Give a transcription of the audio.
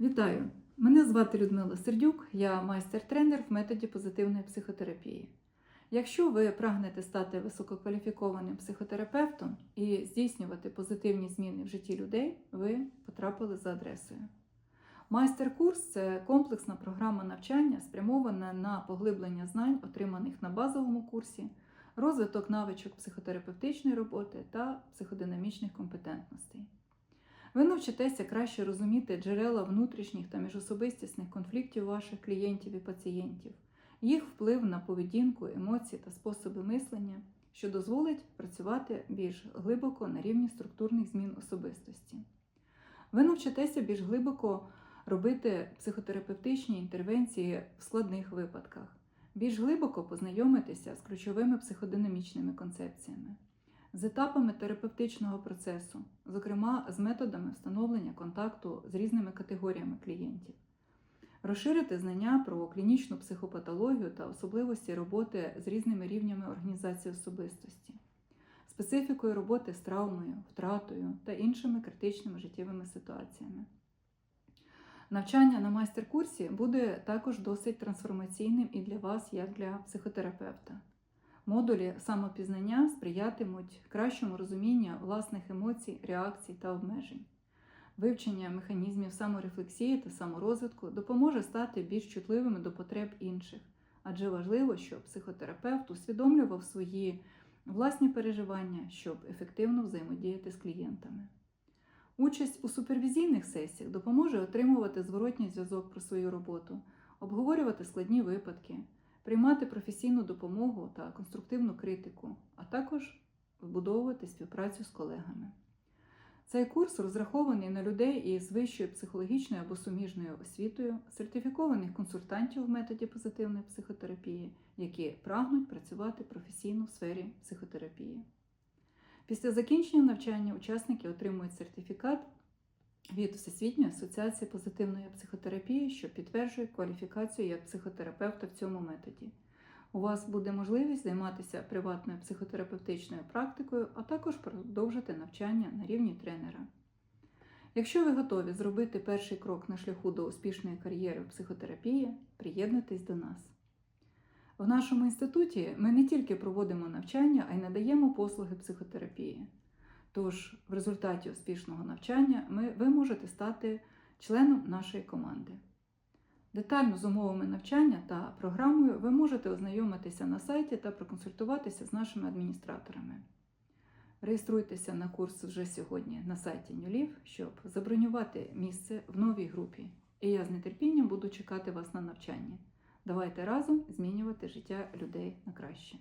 Вітаю! Мене звати Людмила Сердюк, я майстер-тренер в методі позитивної психотерапії. Якщо ви прагнете стати висококваліфікованим психотерапевтом і здійснювати позитивні зміни в житті людей, ви потрапили за адресою. Майстер-курс це комплексна програма навчання, спрямована на поглиблення знань, отриманих на базовому курсі, розвиток навичок психотерапевтичної роботи та психодинамічних компетентностей. Ви навчитеся краще розуміти джерела внутрішніх та міжособистісних конфліктів ваших клієнтів і пацієнтів, їх вплив на поведінку, емоції та способи мислення, що дозволить працювати більш глибоко на рівні структурних змін особистості. Ви навчитеся більш глибоко робити психотерапевтичні інтервенції в складних випадках, більш глибоко познайомитися з ключовими психодинамічними концепціями з етапами терапевтичного процесу, зокрема з методами встановлення контакту з різними категоріями клієнтів, розширити знання про клінічну психопатологію та особливості роботи з різними рівнями організації особистості, специфікою роботи з травмою, втратою та іншими критичними життєвими ситуаціями. Навчання на майстер-курсі буде також досить трансформаційним і для вас, як для психотерапевта. Модулі самопізнання сприятимуть кращому розумінню власних емоцій, реакцій та обмежень. Вивчення механізмів саморефлексії та саморозвитку допоможе стати більш чутливими до потреб інших, адже важливо, щоб психотерапевт усвідомлював свої власні переживання, щоб ефективно взаємодіяти з клієнтами. Участь у супервізійних сесіях допоможе отримувати зворотній зв'язок про свою роботу, обговорювати складні випадки приймати професійну допомогу та конструктивну критику, а також вбудовувати співпрацю з колегами. Цей курс розрахований на людей із вищою психологічною або суміжною освітою, сертифікованих консультантів в методі позитивної психотерапії, які прагнуть працювати професійно в сфері психотерапії. Після закінчення навчання учасники отримують сертифікат від Всесвітньої асоціації позитивної психотерапії, що підтверджує кваліфікацію як психотерапевта в цьому методі. У вас буде можливість займатися приватною психотерапевтичною практикою, а також продовжити навчання на рівні тренера. Якщо ви готові зробити перший крок на шляху до успішної кар'єри в психотерапії, приєднуйтесь до нас. В нашому інституті ми не тільки проводимо навчання, а й надаємо послуги психотерапії. Тож, в результаті успішного навчання ми, ви можете стати членом нашої команди. Детально з умовами навчання та програмою ви можете ознайомитися на сайті та проконсультуватися з нашими адміністраторами. Реєструйтеся на курс вже сьогодні на сайті Нюлів, щоб забронювати місце в новій групі. І я з нетерпінням буду чекати вас на навчанні. Давайте разом змінювати життя людей на краще.